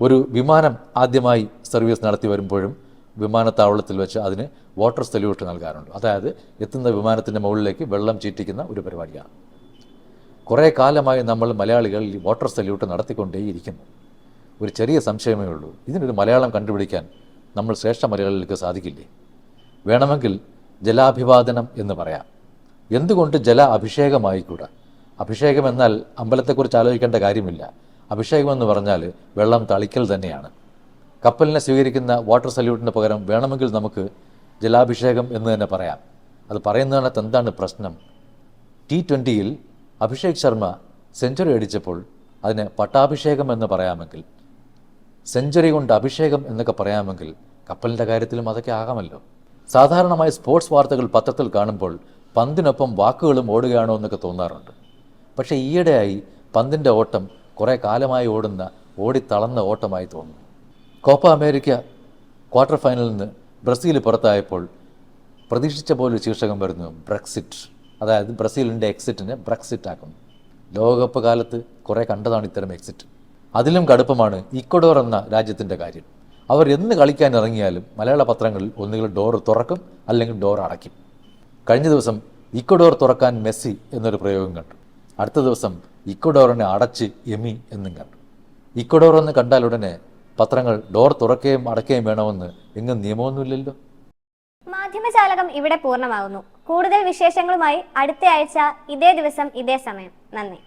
ഒരു വിമാനം ആദ്യമായി സർവീസ് നടത്തി വരുമ്പോഴും വിമാനത്താവളത്തിൽ വെച്ച് അതിന് വാട്ടർ സല്യൂട്ട് നൽകാറുണ്ട്. അതായത് എത്തുന്ന വിമാനത്തിന്റെ മുകളിലേക്ക് വെള്ളം ചീറ്റിക്കുന്ന ഒരു പരിപാടിയാണ്. കുറേ കാലമായി നമ്മൾ മലയാളികൾ ഈ വാട്ടർ സല്യൂട്ട് നടത്തിക്കൊണ്ടേയിരിക്കുന്നു. ഒരു ചെറിയ സംശയമേ ഉള്ളൂ. ഇതിനൊരു മലയാളം കണ്ടുപിടിക്കാൻ നമ്മൾ ശ്രേഷ്ഠ മലയാളികൾക്ക് സാധിക്കില്ലേ? വേണമെങ്കിൽ ജലാഭിവാദനം എന്ന് പറയാം. എന്തുകൊണ്ട് ജല അഭിഷേകമായിക്കൂടാ? അഭിഷേകം എന്നാൽ അമ്പലത്തെക്കുറിച്ച് ആലോചിക്കേണ്ട കാര്യമില്ല. അഭിഷേകം എന്ന് പറഞ്ഞാൽ വെള്ളം തളിക്കൽ തന്നെയാണ്. കപ്പലിനെ സ്വീകരിക്കുന്ന വാട്ടർ സല്യൂട്ടിന് പകരം വേണമെങ്കിൽ നമുക്ക് ജലാഭിഷേകം എന്ന് തന്നെ പറയാം. അത് പറയുന്നതിനകത്ത് എന്താണ് പ്രശ്നം? ടി ട്വന്റിയിൽ അഭിഷേക് ശർമ്മ സെഞ്ചുറി അടിച്ചപ്പോൾ അതിന് പട്ടാഭിഷേകം എന്ന് പറയാമെങ്കിൽ സെഞ്ചുറി കൊണ്ട് അഭിഷേകം എന്നൊക്കെ പറയാമെങ്കിൽ കപ്പലിന്റെ കാര്യത്തിലും അതൊക്കെ ആകാമല്ലോ. സാധാരണമായി സ്പോർട്സ് വാർത്തകൾ പത്രത്തിൽ കാണുമ്പോൾ പന്തിനൊപ്പം വാക്കുകളും ഓടുകയാണോ എന്നൊക്കെ തോന്നാറുണ്ട്. പക്ഷേ ഈയിടെയായി പന്തിന്റെ ഓട്ടം കുറേ കാലമായി ഓടുന്ന ഓടിത്തളർന്ന ഓട്ടമായി തോന്നുന്നു. കോപ്പ അമേരിക്ക ക്വാർട്ടർ ഫൈനലിൽ നിന്ന് ബ്രസീൽ പുറത്തായപ്പോൾ പ്രതീക്ഷിച്ച പോലെ ശീർഷകം വരുന്നു ബ്രക്സിറ്റ്. അതായത് ബ്രസീലിന്റെ എക്സിറ്റിനെ ബ്രക്സിറ്റ് ആക്കുന്നു ലോകകപ്പ് കാലത്ത് കുറേ കണ്ടതാണ് ഇത്തരം എക്സിറ്റ്. അതിലും കടുപ്പമാണ് ഇക്വഡോർ എന്ന രാജ്യത്തിന്റെ കാര്യം. അവർ എന്ന് കളിക്കാൻ ഇറങ്ങിയാലും മലയാള പത്രങ്ങളിൽ ഒന്നുകിൽ ഡോർ തുറക്കും അല്ലെങ്കിൽ ഡോർ അടയ്ക്കും. കഴിഞ്ഞ ദിവസം ഇക്വഡോർ തുറക്കാൻ മെസ്സി എന്നൊരു പ്രയോഗം കണ്ടു. അടുത്ത ദിവസം ഇക്വഡോറിനെ അടച്ച് എമി എന്നും കണ്ടു. ഇക്വഡോർ എന്ന് കണ്ടാൽ ഉടനെ പത്രങ്ങൾ ഡോർ തുറക്കുകയും അടയ്ക്കുകയും വേണമെന്ന് എങ്ങും നിയമമൊന്നുമില്ലല്ലോ. മാധ്യമജാലകം ഇവിടെ പൂർണമാകുന്നു. കൂടുതൽ വിശേഷങ്ങളുമായി അടുത്തയാഴ്ച ഇതേ ദിവസം ഇതേ സമയം. നന്ദി.